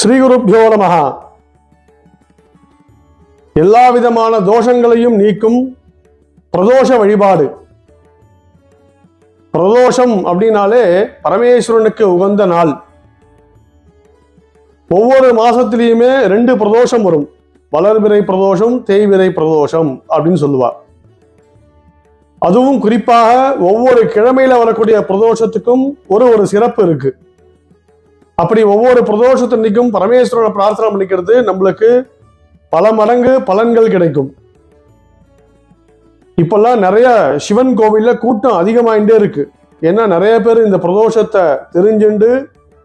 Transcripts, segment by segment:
ஸ்ரீகுருப்பியோ நமகா எல்லா விதமான தோஷங்களையும் நீக்கும் பிரதோஷ வழிபாடு. பிரதோஷம் அப்படின்னாலே பரமேஸ்வரனுக்கு உகந்த நாள். ஒவ்வொரு மாசத்திலையுமே ரெண்டு பிரதோஷம் வரும். வளர்விரை பிரதோஷம் தேய்விரை பிரதோஷம் அப்படின்னு சொல்லுவார் அதுவும் குறிப்பாக ஒவ்வொரு கிழமையில வரக்கூடிய பிரதோஷத்துக்கும் ஒரு ஒரு சிறப்பு இருக்குது அப்படி ஒவ்வொரு பிரதோஷத்தன்னைக்கும் பரமேஸ்வரனை பிரார்த்தனை பண்ணிக்கிறது நம்மளுக்கு பல மடங்கு பலன்கள் கிடைக்கும். இப்பெல்லாம் நிறைய சிவன் கோவிலில் கூட்டம் அதிகமாயிட்டே இருக்கு. ஏன்னா நிறைய பேர் இந்த பிரதோஷத்தை தெரிஞ்சுண்டு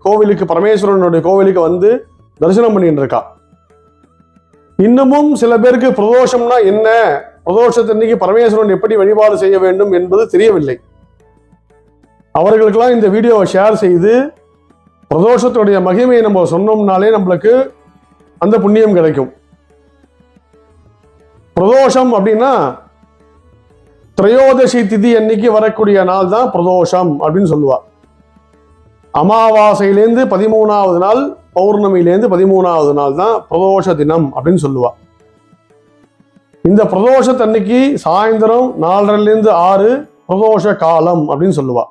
கோவிலுக்கு பரமேஸ்வரனுடைய கோவிலுக்கு வந்து தரிசனம் பண்ணிட்டு இருக்கா. இன்னமும் சில பேருக்கு பிரதோஷம்னா என்ன? பிரதோஷத்தன்னைக்கு பரமேஸ்வரன் எப்படி வழிபாடு செய்ய வேண்டும் என்பது தெரியவில்லை. அவர்களுக்கெல்லாம் இந்த வீடியோவை ஷேர் செய்து பிரதோஷத்துடைய மகிமையை நம்ம சொன்னோம்னாலே நம்மளுக்கு அந்த புண்ணியம் கிடைக்கும். பிரதோஷம் அப்படின்னா திரையோதசி திதி அன்னைக்கு வரக்கூடிய நாள் தான் பிரதோஷம் அப்படின்னு சொல்லுவா. அமாவாசையிலேருந்து பதிமூணாவது நாள் பௌர்ணமியிலேருந்து பதிமூணாவது நாள் தான் பிரதோஷ தினம் அப்படின்னு சொல்லுவா. இந்த பிரதோஷத்தன்னைக்கு சாயந்தரம் நாலரைலேருந்து ஆறு பிரதோஷ காலம் அப்படின்னு சொல்லுவாள்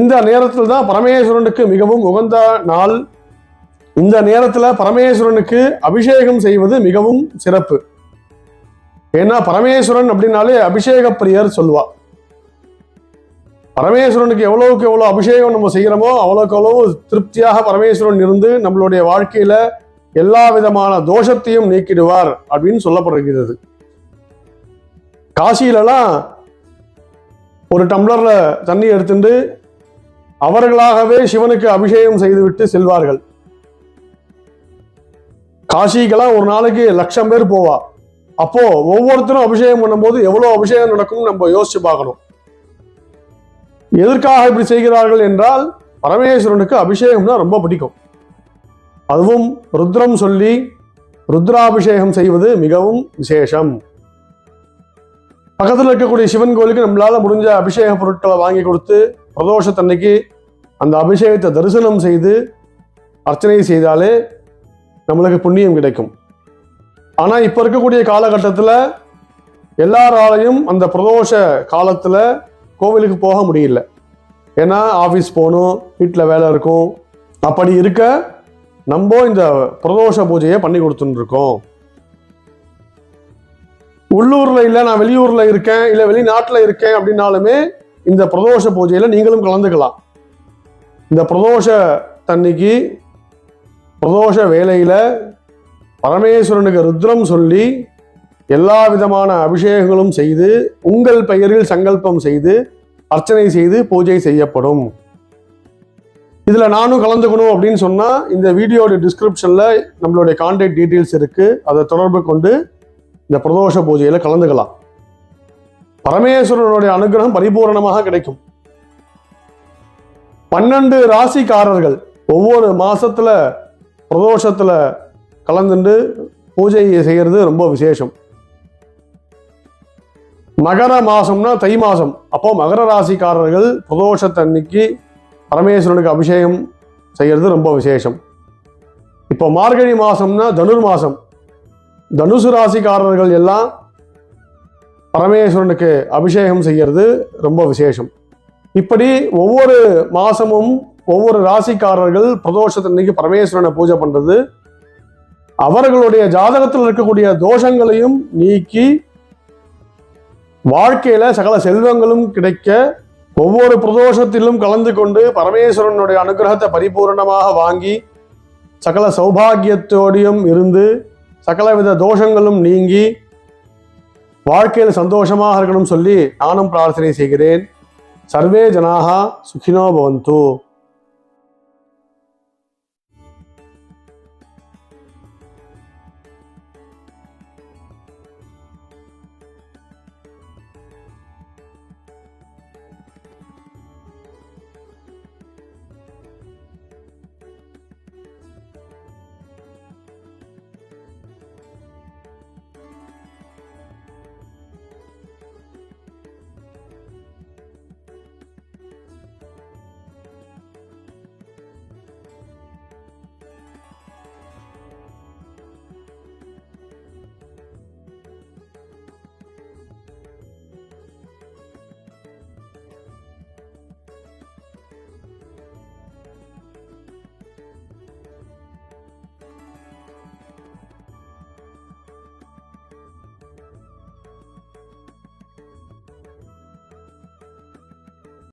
இந்த நேரத்தில் தான் பரமேஸ்வரனுக்கு மிகவும் உகந்த நாள். இந்த நேரத்தில் பரமேஸ்வரனுக்கு அபிஷேகம் செய்வது மிகவும் சிறப்பு. ஏன்னா பரமேஸ்வரன் அப்படின்னாலே அபிஷேக பிரியர் சொல்லுவா. பரமேஸ்வரனுக்கு எவ்வளவுக்கு எவ்வளோ அபிஷேகம் நம்ம செய்கிறோமோ அவ்வளோக்கு அவ்வளவு திருப்தியாக பரமேஸ்வரன் இருந்து நம்மளுடைய வாழ்க்கையில எல்லா விதமான தோஷத்தையும் நீக்கிடுவார் அப்படின்னு சொல்லப்படுகிறது. காசியிலலாம் ஒரு டம்ளர்ல தண்ணி எடுத்துட்டு அவர்களாகவே சிவனுக்கு அபிஷேகம் செய்துவிட்டு செல்வார்கள். காசிக்கெல்லாம் ஒரு நாளைக்கு லட்சம் பேர் போவா. அப்போ ஒவ்வொருத்தரும் அபிஷேகம் பண்ணும்போது எவ்வளவு அபிஷேகம் நடக்கும்னு நம்ம யோசிச்சு பார்க்கணும். எதற்காக இப்படி செய்கிறார்கள் என்றால் பரமேஸ்வரனுக்கு அபிஷேகம்னா ரொம்ப பிடிக்கும். அதுவும் ருத்ரம் சொல்லி ருத்ராபிஷேகம் செய்வது மிகவும் விசேஷம். பக்கத்தில் இருக்கக்கூடிய சிவன் கோயிலுக்கு நம்மளால் முடிஞ்ச அபிஷேக பொருட்களை வாங்கி கொடுத்து பிரதோஷத்தன்னைக்கு அந்த அபிஷேகத்தை தரிசனம் செய்து அர்ச்சனை செய்தாலே நம்மளுக்கு புண்ணியம் கிடைக்கும். ஆனால் இப்போ இருக்கக்கூடிய காலகட்டத்தில் எல்லாராலையும் அந்த பிரதோஷ காலத்தில் கோவிலுக்கு போக முடியல. ஏன்னா ஆஃபீஸ் போகணும் வீட்டில் வேலை இருக்கும். அப்படி இருக்க நம்ம இந்த பிரதோஷ பூஜையை பண்ணி கொடுத்துட்டுருக்கோம் இருக்கோம். உள்ளூர்ல இல்லை நான் வெளியூர்ல இருக்கேன் இல்லை வெளிநாட்டில் இருக்கேன் அப்படின்னாலுமே இந்த பிரதோஷ பூஜையில நீங்களும் கலந்துக்கலாம். இந்த பிரதோஷ தன்னைக்கு பிரதோஷ வேலையில பரமேஸ்வரனுக்கு ருத்ரம் சொல்லி எல்லா விதமான அபிஷேகங்களும் செய்து உங்கள் பெயரில் சங்கல்பம் செய்து அர்ச்சனை செய்து பூஜை செய்யப்படும். இதில் நானும் கலந்துக்கணும் அப்படின்னு சொன்னால் இந்த வீடியோட டிஸ்கிரிப்ஷனில் நம்மளுடைய கான்டாக்ட் டீட்டெயில்ஸ் இருக்குது அதை தொடர்பு கொண்டு இந்த பிரதோஷ பூஜையில் கலந்துக்கலாம். பரமேஸ்வரனுடைய அனுகிரகம் பரிபூரணமாக கிடைக்கும். பன்னெண்டு ராசிக்காரர்கள் ஒவ்வொரு மாசத்துல பிரதோஷத்துல கலந்துண்டு பூஜை செய்யறது ரொம்ப விசேஷம். மகர மாசம்னா தை மாசம். அப்போ மகர ராசிக்காரர்கள் பிரதோஷத்தன்னைக்கு பரமேஸ்வரனுக்கு அபிஷேகம் செய்யறது ரொம்ப விசேஷம். இப்போ மார்கழி மாசம்னா தனுர் மாசம். தனுசு ராசிக்காரர்கள் எல்லாம் பரமேஸ்வரனுக்கு அபிஷேகம் செய்கிறது ரொம்ப விசேஷம். இப்படி ஒவ்வொரு மாதமும் ஒவ்வொரு ராசிக்காரர்கள் பிரதோஷத்தன்னைக்கு பரமேஸ்வரனை பூஜை பண்ணுறது அவர்களுடைய ஜாதகத்தில் இருக்கக்கூடிய தோஷங்களையும் நீக்கி வாழ்க்கையில் சகல செல்வங்களும் கிடைக்க ஒவ்வொரு பிரதோஷத்திலும் கலந்து கொண்டு பரமேஸ்வரனுடைய அனுகிரகத்தை பரிபூரணமாக வாங்கி சகல சௌபாகியத்தோடையும் இருந்து சகலவித தோஷங்களும் நீங்கி வாழ்க்கையில் சந்தோஷமாக இருக்கணும் சொல்லி நானும் பிரார்த்தனை செய்கிறேன். சர்வே ஜனாகா சுகினோ பவந்து.